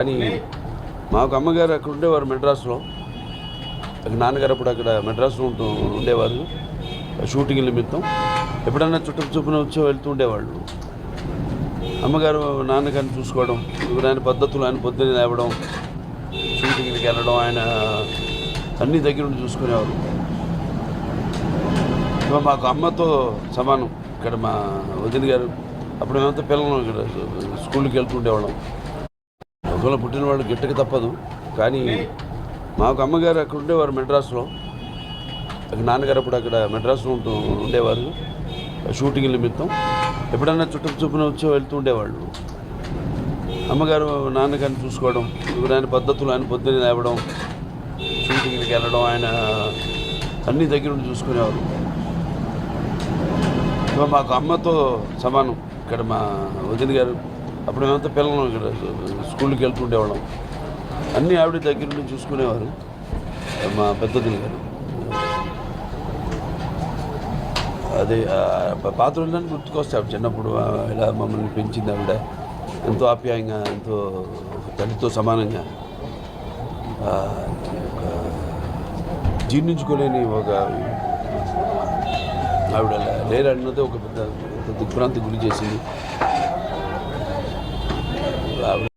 కానీ మాకు అమ్మగారు అక్కడ ఉండేవారు మెడ్రాస్లో నాన్నగారు అప్పుడు అక్కడ మెడ్రాస్లో ఉంటూ ఉండేవారు. షూటింగ్ నిమిత్తం ఎప్పుడన్నా చుట్టం చూపున వచ్చి వెళ్తూ ఉండేవాళ్ళు. అమ్మగారు నాన్నగారిని చూసుకోవడం ఇప్పుడు ఆయన పద్ధతులు ఆయన పొద్దున్నే లేవడం షూటింగ్కి వెళ్ళడం ఆయన అన్ని దగ్గర ఉండి చూసుకునేవారు. మాకు అమ్మతో సమానం. ఇక్కడ మా వదిన గారు అప్పుడు మేమంతా పిల్లలు ఇక్కడ స్కూల్కి వెళ్తూ ఉండేవాళ్ళం పుట్టిన వాళ్ళు గిట్టక తప్పదు. కానీ మాకు అమ్మగారు అక్కడ ఉండేవారు మెడ్రాస్లో. అక్కడ నాన్నగారు అప్పుడు అక్కడ మెడ్రాస్లో ఉంటూ ఉండేవారు. షూటింగ్ నిమిత్తం ఎప్పుడన్నా చుట్టూ చూపున వచ్చి వెళ్తూ ఉండేవాళ్ళు. అమ్మగారు నాన్నగారిని చూసుకోవడం ఇప్పుడు ఆయన పద్ధతులు ఆయన పొద్దున్నే లేవడం షూటింగ్కి వెళ్ళడం ఆయన అన్ని దగ్గర ఉండి చూసుకునేవారు. ఇక మాకు అమ్మతో సమానం. ఇక్కడ మా వదిన గారు అప్పుడు మేమంతా పిల్లలు ఇక్కడ స్కూల్కి వెళ్తుండేవాళ్ళం అన్నీ ఆవిడ దగ్గర నుండి చూసుకునేవారు మా పెద్దదిని గారు. అదే ఆ, పాత రోజులని గుర్తుకొస్తాం చిన్నప్పుడు ఇలా మమ్మల్ని పెంచింది ఆవిడ. ఎంతో ఆప్యాయంగా ఎంతో తల్లితో సమానంగా జీర్ణించుకోలేని ఒక ఆవిడ లేరన్నదే ఒక పెద్ద పెద్ద దిగ్భ్రాంతి గురి చేసింది. love.